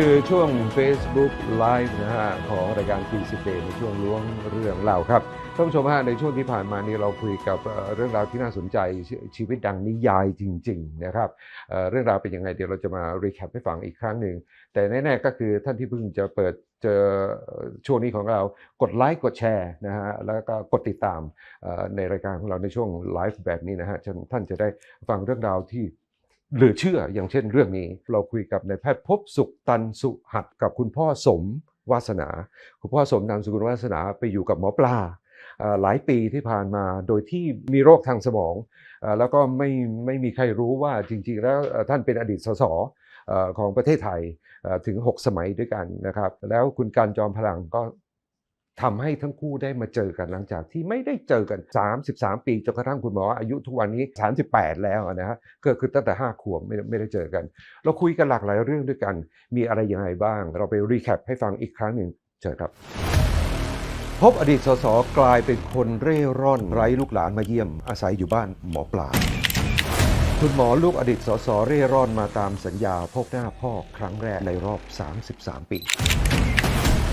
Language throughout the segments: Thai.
คือช่วง Facebook Live นะฮะของรายการทีสิเในช่วงล้วงเรื่องเล่าครับท่านผู้ชมฮะในช่วงที่ผ่านมานี้เราคุยกับเรื่องราวที่น่าสนใจชีวิตดังนิยายจริง ๆ นะครับเรื่องราวเป็นยังไงเดี๋ยวเราจะมารีแคปให้ฟังอีกครั้งหนึ่งแต่แน่ๆก็คือท่านที่เพิ่งจะเปิดเจอช่วงนี้ของเรากดไลค์กดแชร์นะฮะแล้วก็กดติดตามในรายการของเราในช่วงไลฟ์แบบนี้นะฮะท่านจะได้ฟังเรื่องราวที่ หลือเชื่ออย่างเช่นเรื่องนี้ เราคุยกับนายแพทย์พบสุขตันสุหัดกับคุณพ่อสมวาสนา คุณพ่อสมนามสกุลวาสนาไปอยู่กับหมอปลาหลายปีที่ผ่านมาโดยที่มีโรคทางสมองอแล้วก็ไม่ไม่มีใครรู้ว่าจริง ๆ แล้วท่านเป็นอดีตสสของประเทศไทยถึง 6 สมัยด้วยกันนะครับ แล้วคุณการจอมพลังก็ ทำให้ทั้งคู่ได้มาเจอกันหลังจากที่ไม่ได้เจอกัน 33 ปีจนกระทั่งคุณหมออายุทุกวันนี้ 38 แล้วนะฮะก็คือตั้งแต่ 5 ขวบไม่ไม่ได้เจอกัน เราคุยกันหลากหลายเรื่องด้วยกัน มีอะไรยังไงบ้าง เราไปรีแคปให้ฟังอีกครั้งหนึ่งเชิญครับ พบอดีตสสกลายเป็นคนเร่ร่อนไร้ลูกหลานมาเยี่ยม อาศัยอยู่บ้านหมอปลาคุณหมอลูกอดีตสสเร่ร่อนมาตามสัญญาพบหน้าพ่อครั้งแรกในรอบ 33 ปี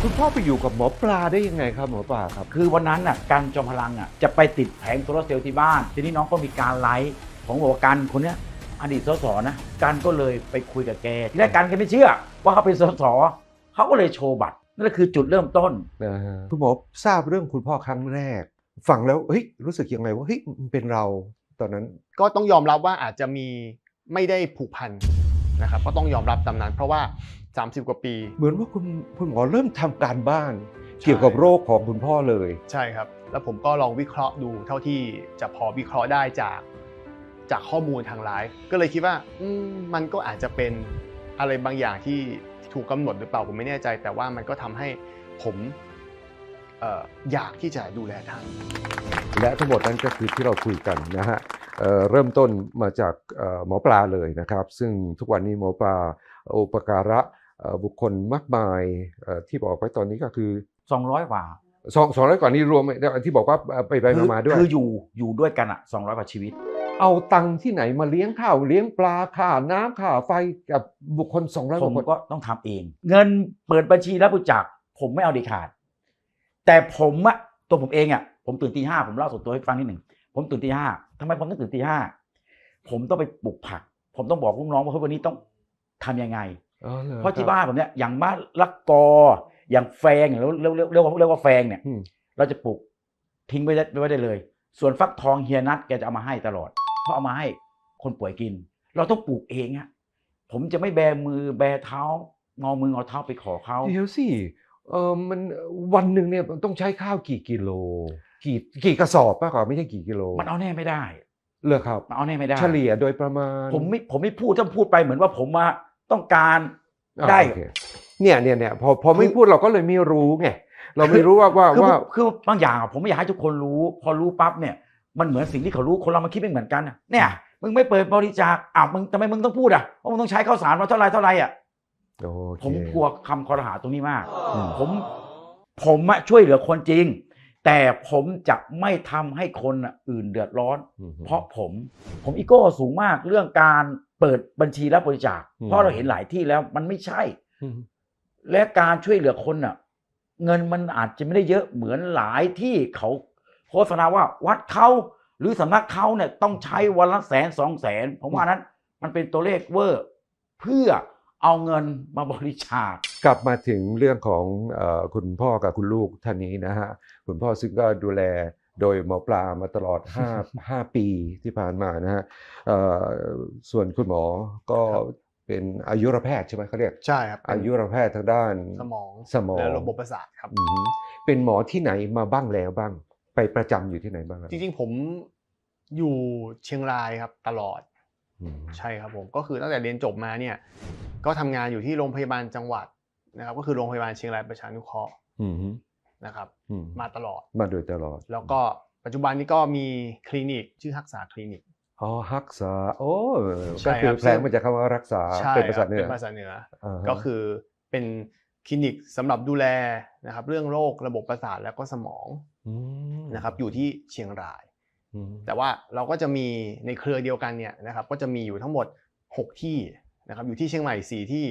คุณพ่อไปอยู่กับหมอปลาได้ยังไงครับหมอปลาครับ คือวันนั้นน่ะกันจอมพลังอะจะไปติดแผงโซลาร์เซลล์ที่บ้าน ทีนี้น้องก็มีการไลฟ์ผมบอกว่ากันคนเนี้ยอดีตสสนะกันก็เลยไปคุยกับแกที่แรกกันแกไม่เชื่อ ว่าเขาเป็นสสเขาก็เลยโชว์บัตรนั่นแหละคือจุดเริ่มต้นนะฮะคุณหมอทราบเรื่องคุณพ่อครั้งแรกฟังแล้วเฮ้ยรู้สึกยังไงว่าเฮ้ยมันเป็นเราตอนนั้น ก็ต้องยอมรับว่าอาจจะมีไม่ได้ผูกพันนะครับก็ต้องยอมรับตามนั้น เพราะว่า 30 กว่าปี เหมือนว่าคุณคุณหมอเริ่มทำการบ้าน เกี่ยวกับโรคของคุณพ่อเลย ใช่ครับ แล้วผมก็ลองวิเคราะห์ดูเท่าที่จะพอวิเคราะห์ได้จากจากข้อมูลทางไลฟ์ก็เลยคิดว่าอืมมันก็อาจจะเป็นอะไรบางอย่างที่ถูกกำหนดหรือเปล่าผมไม่แน่ใจ แต่ว่ามันก็ทำให้ผมเอ่ออยากที่จะดูแลท่านและทั้งหมดนั้นก็คือที่เราคุยกันนะฮะเอ่อเริ่มต้นมาจากเอ่อหมอปลาเลยนะครับ ซึ่งทุกวันนี้หมอปลาอุปการะเอ่อ บุคคลมากมายเอ่อที่บอกไว้ตอนนี้ก็คือ 200กว่าสองสองร้อยกว่านี้รวมที่บอกว่าไปไปคือมาๆด้วยคืออยู่อยู่ด้วยกันอะ200กว่าชีวิต เอาตังค์ที่ไหนมาเลี้ยงข้าวเลี้ยงปลาค่าน้ำค่าไฟกับบุคคล200กผว่ามคนก็ต้องทำเอง เงินเปิดบัญชีรับบริจาคผมไม่เอาเด็ดขาด แต่ผมอะตัวผมเองอะผมตื่นตีห้าผมเล่าส่วนตัวให้ฟังนิดหนึ่งผมตื่นตีห้าทำไมผมต้องตื่นตีห้าผมต้องไปปลูกผัก ผมต้องบอกลูกน้องว่าเฮ้ยวันนี้ต้องทำยังไงอ๋อหอ เพราะที่คบบ้านผมเนี่ยอย่างมะละกอ อย่างแฟงเรียกเรียกเรียกเรียกว่าเรียกว่าแฟงเนี่ยอืมเราจะปลูกทิ้งไว้ได้ไว้ได้เลย ส่วนฟักทองเฮียนัทแกจะเอามาให้ตลอด เพราะเอามาให้คนป่วยกิน เราต้องปลูกเองอะผมจะไม่แบมือแบเท้างอมืองอเท้าไปขอเขาเดี๋ยวสิเออมันวันหนึ่งเนี่ยมันต้องใช้ข้าวกี่กิโล กี่กี่กระสอบมากกว่าไม่ใช่กี่กิโล มันเอาแน่ไม่ได้เลยครับมันเอาแน่ไม่ได้ เฉลี่ยโดยประมาณ ผมไม่ผมไม่พูดถ้าพูดไปเหมือนว่าผมมา ต้องการอ่าได้โอเคเนี่ยเนี่ยเนี่ยพอพอไม่พูดเราก็เลยไม่รู้ไงเราไม่รู้ว่าว่าคือว่าคือบางอย่างอะผมไม่อยากให้ทุกคนรู้ พอรู้ปั๊บเนี่ยมันเหมือนสิ่งที่เขารู้คนเรามันคิดไม่เหมือนกันอะเนี่ยมึงไม่เปิดบริจาคอะมึงทำไมมึงต้องพูดอะว่ามึงต้องใช้ข้าวสารมาเท่าไรเท่าไรอะโอเคผมกลัวคำคอรหาตรงนี้มากอืมผมผมอะช่วยเหลือคนจริง แต่ผมจะไม่ทำให้คนอะอื่นเดือดร้อนอืมเพราะผมผมอีโก้สูงมากเรื่องการ เปิดบัญชีรับบริจาคอืมเพราะเราเห็นหลายที่แล้วมันไม่ใช่อืมและการช่วยเหลือคนอะ เงินมันอาจจะไม่ได้เยอะเหมือนหลายที่เขาโฆษณาว่าวัดเขาหรือสำนักเขาเนี่ยต้องใช้วันละแสนสองแสนผมว่านั้นมันเป็นตัวเลขเวอร์ เพื่อเอาเงินมาบริจาคกลับมาถึงเรื่องของเออคุณพ่อกับคุณลูกท่านนี้นะฮะคุณพ่อซึ่งก็ดูแล โดยหมอปลามาตลอด5 5ปีที่ผ่านมานะฮะเอ่อส่วนคุณหมอก็ครับเป็นอายุรแพทย์ใช่ไหมเขาเรียกใช่ครับเป็นอายุรแพทย์ทางด้านสมองสมองและระบบประสาทครับอืมเป็นหมอที่ไหนมาบ้างแล้วบ้าง ไปประจำอยู่ที่ไหนบ้างครับจริงๆผมอยู่เชียงรายครับตลอดอืมใช่ครับผมก็คือตั้งแต่เรียนจบมาเนี่ยก็ทำงานอยู่ที่โรงพยาบาลจังหวัดนะครับก็คือโรงพยาบาลเชียงรายประชานุเคราะห์อืม นะครับอืมมาตลอดมาโดยตลอด แล้วก็ปัจจุบันนี้ก็มีคลินิกชื่อทักษาคลินิกอ๋อรักษาโอ้ใช่ก็คืครัอบแปลงมาจากคำว่ารักษาใช่เป็นภาษาครับเหนือเป็นภาษาเหนือาฮะก็คือเป็นคลินิกสำหรับดูแลนะครับ เรื่องโรคระบบประสาทและก็สมองมนะครับ อยู่ที่เชียงรายอืมแต่ว่าเราก็จะมีในเครือเดียวกันเนี่ยนะครับ ก็จะมีอยู่ทั้งหมด 6 ที่นะครับ อยู่ที่เชียงใหม่ 4 ที่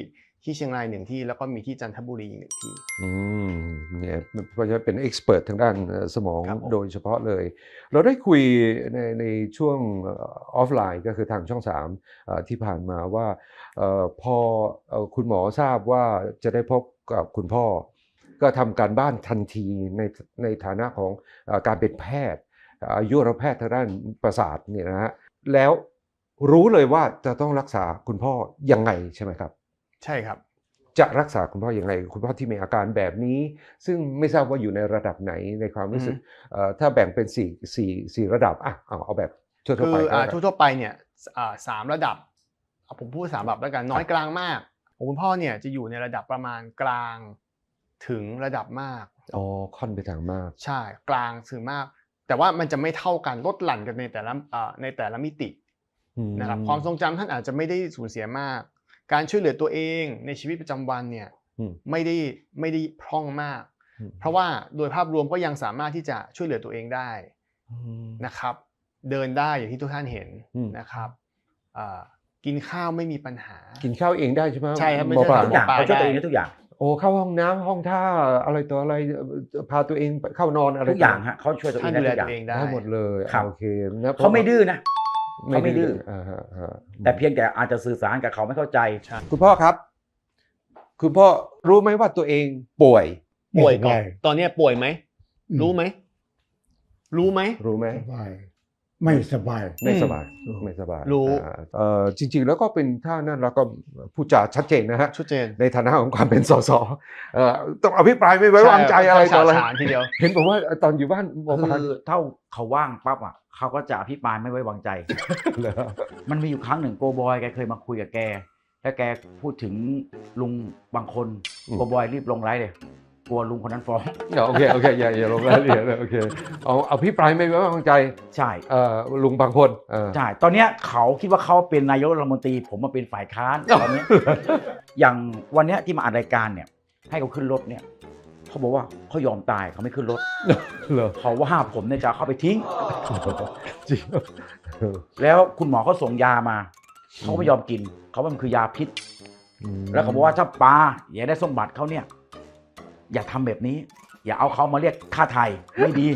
ที่เชียงรายหนึ่งที่แล้วก็มีที่จันทบุรีอีกหนึ่งที่อืมเนี่ยเพราะฉะนั้นเป็นเอ็กซ์เพรสทางด้านเอ่อสมองครับผมโดยเฉพาะเลย เราได้คุยในในช่วงเออฟไลน์ก็คือทางช่องสามเอ่อที่ผ่านมาว่าเออพอเอ่อคุณหมอทราบว่าจะได้พบกับคุณพ่อ ก็ทำการบ้านทันทีในในฐานะของเออการเป็นแพทย์อายุรแพทย์ทางด้านประสาทเนี่ยนะฮะแล้วรู้เลยว่าจะต้องรักษาคุณพ่อยังไงใช่ไหมครับ ใช่ครับ จะรักษาคุณพ่ออย่างไร คุณพ่อที่มีอาการแบบนี้ ซึ่งไม่ทราบว่าอยู่ในระดับไหนในความรู้สึกอือฮึเอ่อถ้าแบ่งเป็นสี่สี่สี่ระดับอะเอาเอาแบบทั่วคืๆไปอก็อ่าได้ทั่วๆไปเนี่ยอ่าสามระดับเอาผมพูดสามระดับแล้วกันน้อยกลางมากของคุณพ่อเนี่ยจะอยู่ในระดับประมาณกลางถึงระดับมากอ๋อค่อนไปทางมาก ใช่กลางถึงมาก แต่ว่ามันจะไม่เท่ากันลดหลั่นกันในแต่ละอ่าในแต่ละมิติอืมนะครับความทรงจำท่านอาจจะไม่ได้สูญเสียมาก การช่วยเหลือตัวเองในชีวิตประจำวันเนี่ยอืมไม่ได้ไม่ได้พร่องมากอืมเพราะว่าโดยภาพรวมก็ยังสามารถที่จะช่วยเหลือตัวเองได้อืมนะครับ เดินได้อย่างที่ทุกท่านเห็นอืมนะครับอ่ากินข้าวไม่มีปัญหา กินข้าวเองได้ใช่ไหมใช่ครับไม่หมอใช่ปลาทุกอย่างหมอปลาเขาช่วยตัวเองได้ได้ทุกอย่างโอ้เข้าห้องน้ำห้องท่าอะไรต่ออะไรเอ่อพาตัวเองไปเข้านอนอะไรทุกอย่างฮะเขาช่วยตัวเอท่านงดูได้แลทุกอย่างตัวเองได้ได้หมดเลยครับโอเคนะพระเขาไม่ดื้อนะ เขาไม่ดื้อาฮะฮะแต่เพียงแต่อาจจะสื่อสารกับเขาไม่เข้าใจใช่คุณพ่อครับ คุณพ่อรู้ไหมว่าตัวเองป่วย ป่วยก่อนไม่ตอนเนี้ยป่วยไหมอืมรู้ไหมรู้ไหมรู้ไหมสบาย ไม่สบายไม่สบายอืมไม่สบายรู้อ่าเอ่อจริง ๆ แล้วก็เป็นท่านั่นแล้วก็พูดจาชัดเจนนะฮะชัดเจนในฐานะของความเป็นสสเอ่อต้องอภิปรายไม่ไว้วางใจอะไรต่ออะไรใช่ฉาฉานทีเดียวเห็นบอกว่าตอนอยู่บ้านหมอปลาคือเท่าเขาว่างปั๊บอะเขาก็จะอภิปรายไม่ไว้วางใจเหรอมันมีอยู่ครั้งหนึ่งโกบอยแกเคยมาคุยกับแกแล้วแกพูดถึงลุงบางคนโกบอยรีบลงไลฟ์เลย กลัวลุงคนนั้นฟ้องโอเคโอเคอย่าอย่าลงรายละเอียดเลยโอเคเอาเอาอภิปรายไม่ไว้วางใจใช่เอ่อลุงบางคนเออใช่ตอนเนี้ยเขาคิดว่าเขาเป็นนายกรัฐมนตรี ผมมาเป็นฝ่ายค้านตอนเนี้ยอย่างวันเนี้ยที่มาอัดรายการเนี่ย ให้เขาขึ้นรถเนี่ยเขาบอกว่าเขายอมตายเขาไม่ขึ้นรถเหรอเขาว่าผมเนี่ยจะเอาเข้าไปทิ้งจริงเออแล้วคุณหมอเขาส่งยามาเขาก็ไม่ยอมกินเขาว่ามันคือยาพิษอืมแล้วเขาบอกว่าถ้าปลาอยากได้สมบัติเขาเนี่ย อย่าทำแบบนี้ อย่าเอาเขามาเรียกค่าไทยไม่ดี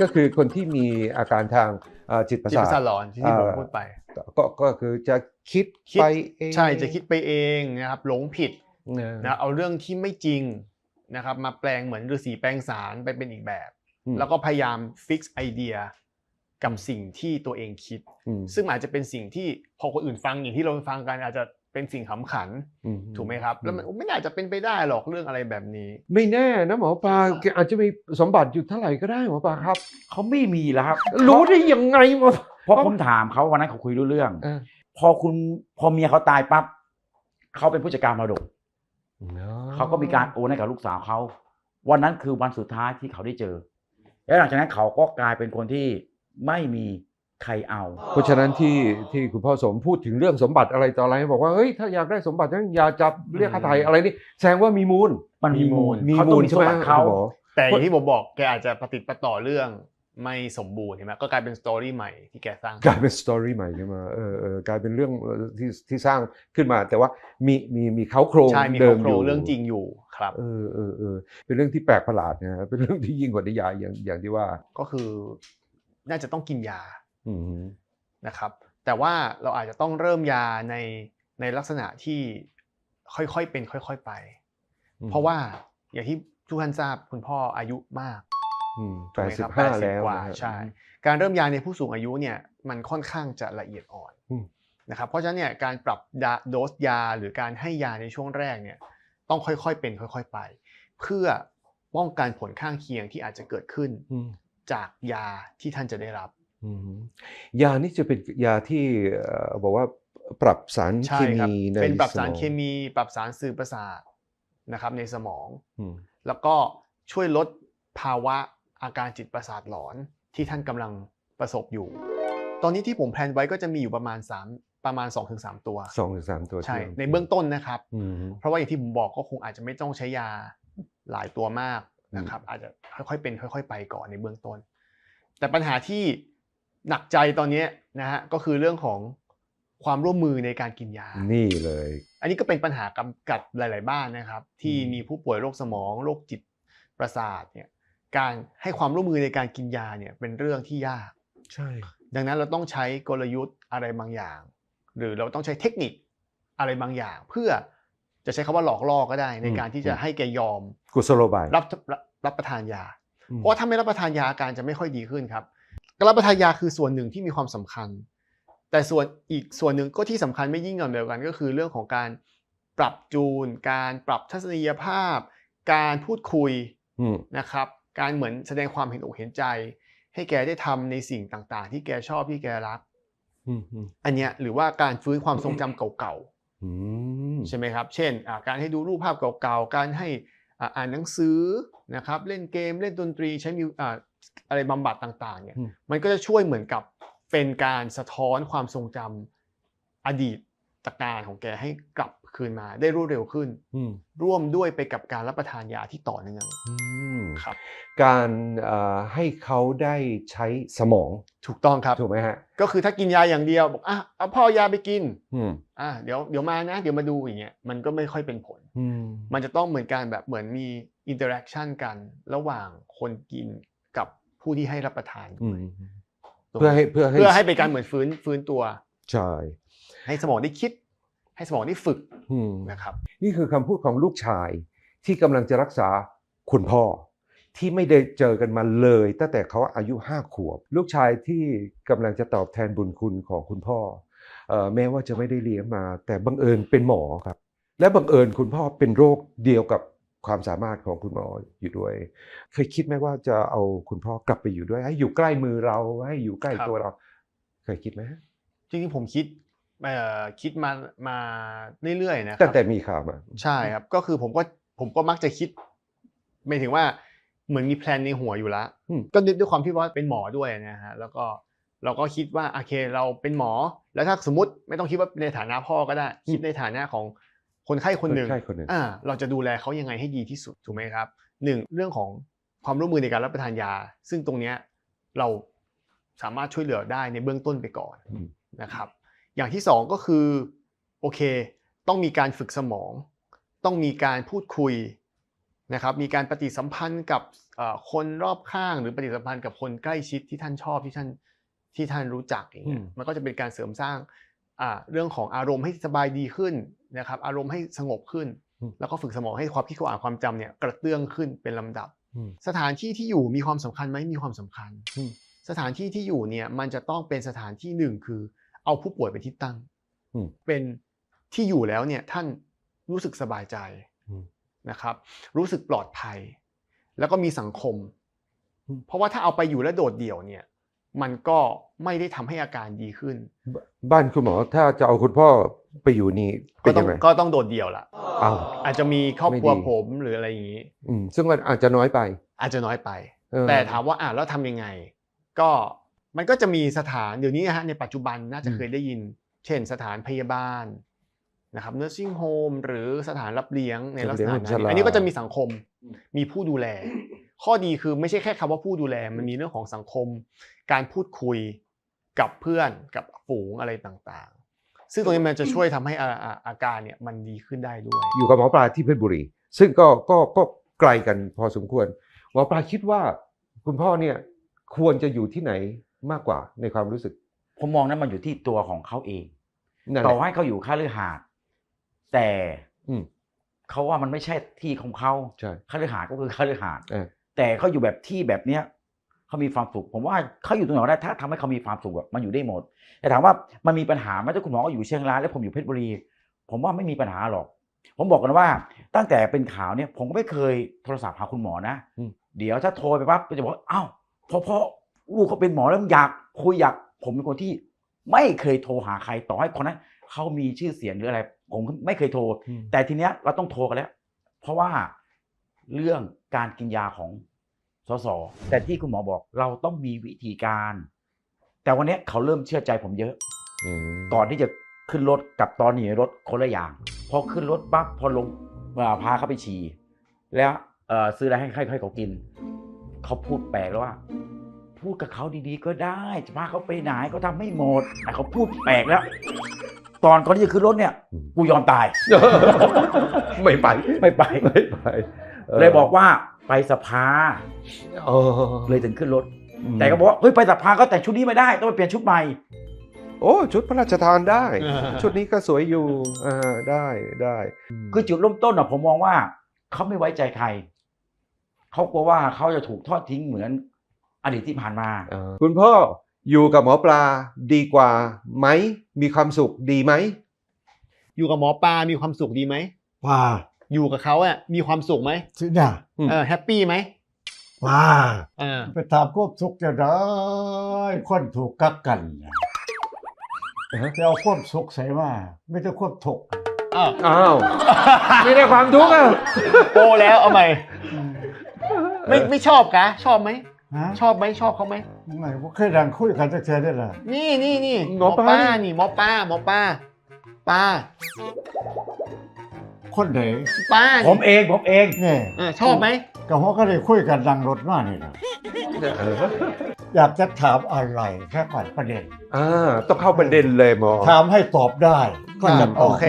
ก็คือคนที่มีอาการทางเอ่อจิตประจิตสาประสาททหลอนที่ที่ผมเอ่อพูดไป ก็ก็คือจะคิดคิด ไปเองใช่จะคิดไปเองนะครับหลงผิดนะนะเอาเรื่องที่ไม่จริงนะครับมาแปลงเหมือนฤาษีแปลงสารไปเป็นอีกแบบ อืม แล้วก็พยายามฟิกซ์ไอเดียกับสิ่งที่ตัวเองคิด อืมซึ่งอาจจะเป็นสิ่งที่พอคนอื่นฟังอย่างที่เราฟังกันอาจจะ เป็นสิ่งขำขันอืถูกไหมครับ แล้วมันไม่น่าจะเป็นไปได้หรอกเรื่องอะไรแบบนี้ ไม่แน่นะหมอปลาแกอาจจะมีสมบัติอยู่เท่าไหร่ก็ได้หมอปลาครับเขาไม่มีแล้วครับรู้ได้ยังไงหมอเพราะผมถามเขาวันนั้นเขาคุยรู้เรื่องเออพอคุณพอเมียเขาตายปั๊บเขาเป็นผู้จัดการมรดกเขาก็มีการโอนให้กับลูกสาวเขาวันนั้นคือวันสุดท้ายที่เขาได้เจอ แล้วหลังจากนั้นเขาก็กลายเป็นคนที่ไม่มี ใครเอา เพราะฉะนั้นที่ที่คุณพ่อสมพูดถึงเรื่องสมบัติอะไรต่ออะไรบอกว่าเฮ้ยถ้าอยากได้สมบัตินั้นอย่าจับเรียกค่าไถ่อะไรนี่แสดงว่ามีมูลมันมีมูลมีเขาต้มูองลมีใช่สมไหมบัติเขาคุณหมอแต่อย่างที่ผมบอกแกอาจจะปฏิดประต่อเรื่องไม่สมบูรณ์เห็นไหมก็กลายเป็นสตอรี่ใหม่ที่แกสร้างกลายเป็นสตอรี่ใหม่ขึ้นมาเออเออกลายเป็นเรื่องเอ่อที่ที่สร้างขึ้นมา แต่ว่ามีมีมีเขาโครงใช่มีเดิมโคอรยู่งเรื่องจริงอยู่ครับเออเออเออเป็นเรื่องที่แปลกประหลาดนะฮะเป็นเรื่องที่ยิ่งกว่านิยายอย่างอย่างที่ว่า ก็คือ น่าจะต้องกินยาอืม นะครับ แต่ว่าเราอาจจะต้องเริ่มยาในในลักษณะที่ค่อยๆเป็น ค่อย ๆไป เพราะว่าอย่างที่ทุกท่านทราบคุณพ่ออายุมากแปถูกดไหมสิครับบห้า80แล้วกว่านะฮะใช่การเริ่มยาในผู้สูงอายุเนี่ยมันค่อนข้างจะละเอียดอ่อนอืมนะครับเพราะฉะนั้นเนี่ยการปรับยาโดสยาหรือการให้ยาในช่วงแรกเนี่ยต้องค่อยๆเป็น ค่อย ๆไป เพื่อป้องกันผลข้างเคียงที่อาจจะเกิดขึ้นอืมจากยาที่ท่านจะได้รับอืม ยานี่จะเป็นยาที่เอ่อบอกว่าปรับสารใช่เคครับมีในเป็นปรับสารมองเคมีปรับสารสื่อประสาทนะครับ ในสมองอืมแล้วก็ช่วยลดภาวะอาการจิตประสาทหลอนที่ท่านกำลังประสบอยู่ ตอนนี้ที่ผมแพลนไว้ก็จะมีอยู่ประมาณ 3 ประมาณ 2-3 ตัวสองหรือสามตัวใช่ที่ในเบื้องต้นนะครับอืมเพราะว่าอย่างที่ผมบอกก็คงอาจจะไม่ต้องใช้ยาหลายตัวมากนะครับ อาจจะค่อยๆเป็น ค่อย ๆ ไปก่อนในเบื้องต้น แต่ปัญหาที่ หนักใจตอนนี้นะฮะก็คือเรื่องของความร่วมมือในการกินยา นี่เลย อันนี้ก็เป็นปัญหากำกัดหลาย ๆ บ้านนะครับ ที่อืมมีผู้ป่วยโรคสมองโรคจิตประสาทเนี่ยการให้ความร่วมมือในการกินยาเนี่ยเป็นเรื่องที่ยาก ใช่ ดังนั้นเราต้องใช้กลยุทธ์อะไรบางอย่าง หรือเราต้องใช้เทคนิคอะไรบางอย่าง เพื่อจะใช้คำว่าหลอกล่อก็ได้ ในการที่จะให้แกยอมกุศโลบายรับรับรับประทานยาอืมเพราะว่าถ้าไม่รับประทานยาอาการจะไม่ค่อยดีขึ้นครับ การรับประทานยาคือส่วนหนึ่งที่มีความสำคัญ แต่ส่วนอีกส่วนหนึ่งก็ที่สำคัญไม่ยิ่งหย่อนเดียวกันก็คือเรื่องของการปรับจูน การปรับทัศนียภาพ การพูดคุยอืมนะครับ การเหมือนแสดงความเห็นอกเห็นใจ ให้แกได้ทำในสิ่งต่างๆ ที่แกชอบที่แกรักอืมอืมอันเนี้ยหรือว่าการฟื้นความทรงจำเก่าๆอืมใช่ไหมครับ เช่นอ่าการให้ดูรูปภาพเก่าๆ การให้อ่าอ่านหนังสือนะครับ เล่นเกมเล่นดนตรีใช้มิว อ่าอะไรบำบัดต่างๆเนี่ยอืมมันก็จะช่วยเหมือนกับเป็นการสะท้อนความทรงจำอดีตตการของแกให้กลับคืนมาได้รวดเร็วขึ้นอืมร่วมด้วยไปกับการรับประทานยาที่ต่อเนื่องอืมครับ การเอ่อให้เขาได้ใช้สมองถูกต้องครับถูกไหมฮะก็คือถ้ากินยาอย่างเดียวบอกอะเอาพ่อยาไปกินอืมอะเดี๋ยวเดี๋ยวมานะเดี๋ยวมาดูอย่างเงี้ยมันก็ไม่ค่อยเป็นผลอืมมันจะต้องเหมือนการแบบเหมือนมีอินเตอร์แอคชั่นกันระหว่างคนกินกับ ผู้ที่ให้รับประทานอืมตรงเพื่อให้เพื่อให้เพื่อให้เป็นการเหมือนฟื้นฟื้นตัวใช่ให้สมองได้คิด ให้สมองได้ฝึกอืมนะครับ นี่คือคำพูดของลูกชายที่กำลังจะรักษาคุณพ่อ ที่ไม่ได้เจอกันมาเลยตั้งแต่เขาอายุห้าขวบ ลูกชายที่กำลังจะตอบแทนบุญคุณของคุณพ่อเอ่อแม้ว่าจะไม่ได้เลี้ยงมา แต่บังเอิญเป็นหมอครับ และบังเอิญคุณพ่อเป็นโรคเดียวกับ ความสามารถของคุณหมออยู่ด้วย เคยคิดไหมว่าจะเอาคุณพ่อกลับไปอยู่ด้วย ให้อยู่ใกล้มือเราให้อยู่ใกล้ครับตัวเรา เคยคิดไหมจริงๆผมคิดเอ่อคิดมามาเรื่อยๆนะคตั้รังแต่มีข่าวมาใช่ครับก็คือผมก็ผมก็มักจะคิดหมายถึงว่าเหมือนมีแพลนในหัวอยู่แล้วอืมก็ด้วยความที่ว่าเป็นหมอด้วยนะฮะแล้วก็เราก็คิดว่าโอเคเราเป็นหมอ แล้วถ้าสมมติไม่ต้องคิดว่าในฐานะพ่อก็ได้ คิดในฐานะของ คนไข้คนหนึ่งใช่คนหนึ่งอ่าเราจะดูแลเขายังไงให้ดีที่สุดถูกไหมครับหนึ่งเรื่องของความร่วมมือในการรับประทานยา ซึ่งตรงเนี้ยเราสามารถช่วยเหลือได้ในเบื้องต้นไปก่อนอืมนะครับ อย่างที่สองก็คือโอเค ต้องมีการฝึกสมอง ต้องมีการพูดคุยนะครับ มีการปฏิสัมพันธ์กับเอ่อคนรอบข้าง หรือปฏิสัมพันธ์กับคนใกล้ชิดที่ท่านชอบที่ท่านที่ท่านรู้จักอย่างเงี้ยอืมมันก็จะเป็นการเสริมสร้างอ่า เรื่องของอารมณ์ให้สบายดีขึ้นนะครับ อารมณ์ให้สงบขึ้น แล้วก็ฝึกสมองให้ความคิดความอ่านความจำเนี่ยกระเตื้องขึ้นเป็นลำดับอืมสถานที่ที่อยู่มีความสำคัญไหมมีความสำคัญอืมสถานที่ที่อยู่เนี่ยมันจะต้องเป็นสถานที่หนึ่งคือ เอาผู้ป่วยเป็นที่ตั้งอืมเป็นที่อยู่แล้วเนี่ยท่านรู้สึกสบายใจอืมนะครับ รู้สึกปลอดภัย แล้วก็มีสังคมอืมเพราะว่าถ้าเอาไปอยู่แล้วโดดเดี่ยวเนี่ย มันก็ไม่ได้ทำให้อาการดีขึ้นบบ้านคุณหมอถ้าจะเอาคุณพ่อไปอยู่นี่เป็ก็นต้อยังงไงก็ต้องโดดเดี่ยวละอ้าวอาจจะมีครอบครัวไม่ดีผมหรืออะไรอย่างนี้อืมซึ่งมันอาจจะน้อยไป อาจจะน้อยไปเออแต่ถามว่าอะแล้วทำยังไง ก็มันก็จะมีสถานเดี๋ยวนี้นะฮะในปัจจุบันน่าจะเคยได้ยิน เช่นสถานพยาบาลนะครับ nursing home หรือสถานรับเลี้ยงในลักษณะนั้นอันนี้ก็จะมีสังคมมีผู้ดูแล ข้อดีคือไม่ใช่แค่คำว่าผู้ดูแล มันมีเรื่องของสังคม การพูดคุยกับเพื่อนกับฝูงอะไรต่างๆ ซึ่งตรงนี้มันจะช่วยทำให้อาอาอาการเนี่ยมันดีขึ้นได้ด้วย อยู่กับหมอปลาที่เพชรบุรี ซึ่งก็ก็ก็ไกลกันพอสมควรหมอปลาคิดว่าคุณพ่อเนี่ยควรจะอยู่ที่ไหนมากกว่าในความรู้สึก ผมมองนั้นมันอยู่ที่ตัวของเขาเองนั่นแหต่อละให้เขาอยู่ค่าลือหาดแต่อืมเขาว่ามันไม่ใช่ที่ของเขาใช่ค่าลือหาดก็คือค่าลือหาดเออ แต่เขาอยู่แบบที่แบบเนี้ยเขามีความสุข ผมว่าเขาอยู่ตรงไหนก็ได้ถ้าทำให้เขามีความสุขอะมันอยู่ได้หมด แต่ถามว่ามันมีปัญหาไหมถ้าคุณหมออยู่เชียงรายแล้วผมอยู่เพชรบุรี ผมว่าไม่มีปัญหาหรอก ผมบอกกันว่าตั้งแต่เป็นข่าวเนี่ยผมก็ไม่เคยโทรศัพท์หาคุณหมอนะอืมเดี๋ยวถ้าโทรไปปั๊บก็จะบอกว่าอ้าวพอพอลูกเขาเป็นหมอแล้วอยากคุยอยากผมเป็นคนที่ไม่เคยโทรหาใครต่อให้คนนั้นเขามีชื่อเสียงหรืออะไร ผมไม่เคยโทรอืมแต่ทีเนี้ยเราต้องโทรกันแล้ว เพราะว่า เรื่องการกินยาของสสแต่ที่คุณหมอบอกเราต้องมีวิธีการ แต่วันเนี้ยเขาเริ่มเชื่อใจผมเยอะอืมก่อนที่จะขึ้นรถกับตอนหนีรถคนละอย่าง พอขึ้นรถปั๊บพอลงเอ่อพาเขาไปฉี่แล้วเอ่อซื้ออะไรให้ให้ให้เขากิน เขาพูดแปลกแล้วว่าผพูดกับเขาดีๆก็ได้จะพาเขาไปไหนก็ทำไม่หมดแต่เขาพูดแปลกแล้ว ตอนก่อนที่จะขึ้นรถเนี่ยอืมกูยอมตาย ไม่ไปไม่ไปไม่ไป เลยบอกว่าไปสภาเออเลยถึงขึ้นรถ แต่ก็บอกว่าเฮ้ยไปสภาก็แต่งชุดนี้ไม่ได้ต้องไปเปลี่ยนชุดใหม่โอ้ชุดพระราชทานได้อ่าชุดนี้ก็สวยอยู่อ่าได้ได้ คือจุดเริ่มต้นอะผมมองว่าเขาไม่ไว้ใจใครเขากลัวว่าเขาจะถูกทอดทิ้งเหมือนอดีตที่ผ่านมาอ่าคุณพ่ออยู่กับหมอปลาดีกว่าไหมมีความสุขดีไหมอยู่กับหมอปลามีความสุขดีไหมว่า อยู่กับเขาอะมีความสุขไหมสิน่ะอืมเออแฮปปี้ไหมว่าเออไปถามควบสุขจะได้คนถูกกักกันน่ะจะเอาควบสุขใส่มาไม่ได้ควบถกข์อ้าวอ้าวไม่ได้ความทุกข์อะโปแล้วเอาใหม่ไม่ไม่ชอบกะชอบไหมฮะชอบไหมชอบเขาไหมไม่บ่เคยดังคุยกันจะเจอได้ล่ะนี่นี่นี่หมอปลานี่หมอปลาหมอปลาป้า คนไหนป้าผมเองผมเองนี่เออชอบไหมก็หัวก็ได้คุยกันดังรถมานี่นะเอออยากจะถามอะไรแค่ก่อนประเด็นอ่าต้องเข้าประเด็นเลยหมอถามให้ตอบได้ก็จะตโออบเค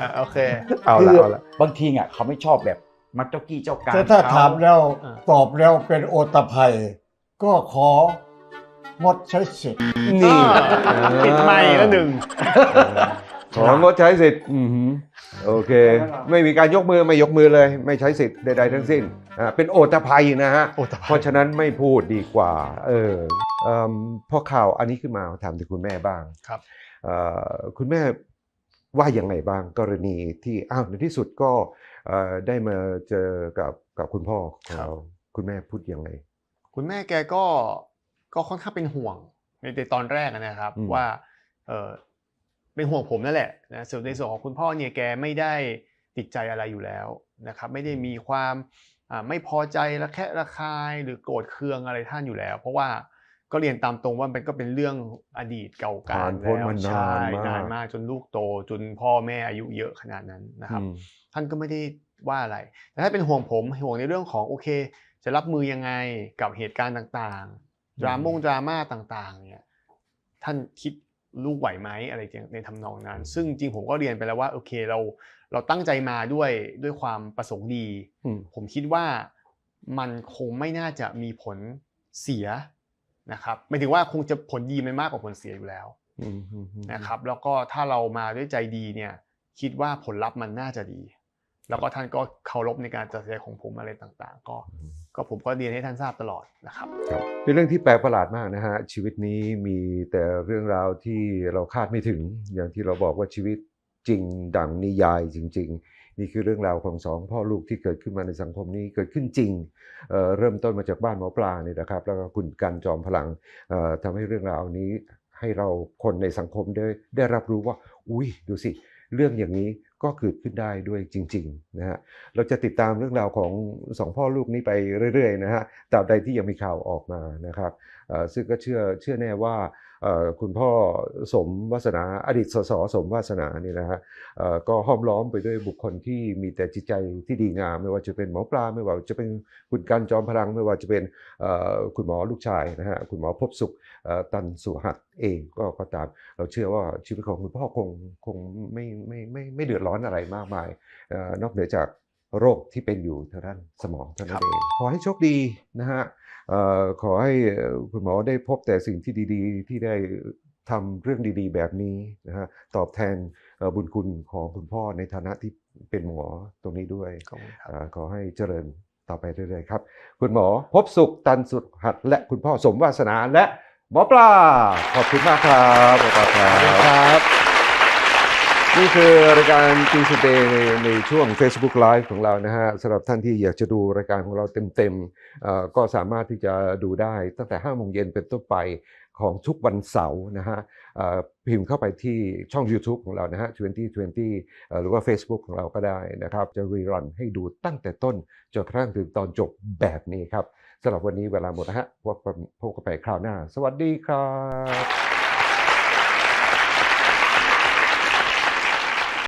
อะโอเค เอาคืละอเอาละบางทีอะเขาไม่ชอบแบบมัดเจ้ากี้เจ้าการแต่ถ้าเขถามแล้วอ่า ตอบแล้วเป็นโอตภัย ก็ของดใช้สิทธิ์นี่ ปิดไมค์แล้วหนึ่ง ของดใช้สิทธิ์อือหือโอเค ไม่มีการยกมือไม่ยกมือเลย ไม่ใช้สิทธิ์ใดๆทั้งสิ้นอ่าเป็นโอตภัยนะฮะ โอ้ตเพราะฉะนั้นไม่พูดดีกว่า เออเอิ่มพอข่าวอันนี้ขึ้นมาถามถึงคุณแม่บ้างครับ เอ่อคุณแม่ว่าอย่างไรบ้างกรณีที่อ้าวในที่สุดก็เอ่อได้มาเจอกับกับคุณพ่อของเราคุณแม่พูดยังไงคุณแม่แกก็ก็ค่อนข้างเป็นห่วงในในตอนแรกอะนะครับ อืมว่าเออ เป็นห่วงผมนั่นแหละนะส่วนในส่วนของคุณพ่อเนี่ยแกไม่ได้ติดใจอะไรอยู่แล้วนะครับไม่ได้มีความอ่าไม่พอใจระแคะระคายหรือโกรธเคืองอะไรท่านอยู่แล้ว เพราะว่าก็เรียนตามตรงว่ามันก็เป็นเรื่องอดีตเก่าการผ่านพ้นแล้วมานานใช่มากนานมากจนลูกโตจนพ่อแม่อายุเยอะขนาดนั้นนะครับอืมท่านก็ไม่ได้ว่าอะไรแต่ถ้าเป็นห่วงผมห่วงในเรื่องของโอเค จะรับมือยังไงกับเหตุการณ์ต่างๆดราม่งดราม่าต่างๆเนี่ยท่านคิด ลูกไหวไหมอะไรในทำนองนั้น ซึ่งจริงผมก็เรียนไปแล้วว่าโอเคเราเราตั้งใจมาด้วยด้วยความประสงค์ดีอืมผมคิดว่ามันคงไม่น่าจะมีผลเสียนะครับหมายถึงว่าคงจะผลดีมันมากกว่าผลเสียอยู่แล้วอืมอืมอืมนะครับ แล้วก็ถ้าเรามาด้วยใจดีเนี่ย คิดว่าผลลัพธ์มันน่าจะดี แล้วก็ท่านก็เคารพในการตัดสินใจของผมอะไรต่างๆ ก็ก็ผมก็เรียนให้ท่านทราบตลอดนะครับครับเป็นเรื่องที่แปลกประหลาดมากนะฮะชีวิตนี้มีแต่เรื่องราวที่เราคาดไม่ถึง อย่างที่เราบอกว่าชีวิตจริงดังนิยายจริง ๆ นี่คือเรื่องราวของสองพ่อลูกที่เกิดขึ้นมาในสังคมนี้เกิดขึ้นจริงเอ่อเริ่มต้นมาจากบ้านหมอปลาเนี่ยนะครับ แล้วก็คุณกันจอมพลังเอ่อทำให้เรื่องราวนี้ให้เราคนในสังคมได้ได้รับรู้ว่า อุ้ยดูสิ เรื่องอย่างนี้ ก็เกิดขึ้นได้ด้วยจริงๆนะฮะเราจะติดตามเรื่องราวของสองพ่อลูกนี้ไปเรื่อยๆนะฮะตราบใดที่ยังมีข่าวออกมานะครับซึ่งก็เชื่อเชื่อแน่ว่าเอ่อคุณพ่อสมวาสนาอดีตสสสมวาสนานี่นะฮะเอ่อก็ห้อมล้อมไปด้วยบุคคลที่มีแต่จิตใจที่ดีงาม ไม่ว่าจะเป็นหมอปลาไม่ว่าจะเป็นคุณกันจอมพลัง ไม่ว่าจะเป็นเอ่อคุณหมอลูกชายนะฮะคุณหมอพบสุขเอ่อตันสุหัสเองก็ก็ตามเราเชื่อว่าชีวิตของคุณพ่อคงคงไม่ไม่ไม่ไม่เดือดร้อนอะไรมากมายเอ่อนอกเหนือจากโรคที่เป็นอยู่ทางด้านสมองเท่านั้นเองขอให้โชคดีนะฮะเอ่อ ขอให้เอ่อคุณหมอได้พบแต่สิ่งที่ดีๆ ที่ได้ทำเรื่องดีๆ แบบนี้นะฮะตอบแทนเอ่อบุญคุณของคุณพ่อในฐานะที่เป็นหมอตรงนี้ด้วยขอบคุณครับเอ่อขอให้เจริญต่อไปเรื่อยๆครับ คุณหมอพบสุขตันสุดหัด และคุณพ่อสมวาสนาและหมอปลาขอบคุณมากครับหมอปลาครับ นี่คือรายการจีสเตในในช่วง Facebook Live ของเรานะฮะสำหรับท่านที่อยากจะดูรายการของเราเต็มๆก็สามารถที่จะดูได้ตั้งแต่5โมงเย็นเป็นต้นไปของทุกวันเสาร์นะฮะพิมพ์เข้าไปที่ช่อง YouTube ของเรานะฮะ 2020เอ่อหรือว่า Facebook ของเราก็ได้นะครับ จะรีรันให้ดูตั้งแต่ต้น จนกระทั่งถึงตอนจบแบบนี้ครับสำหรับวันนี้เวลาหมดนะฮะพบกันพบกันไปคราวหน้า สวัสดีครับ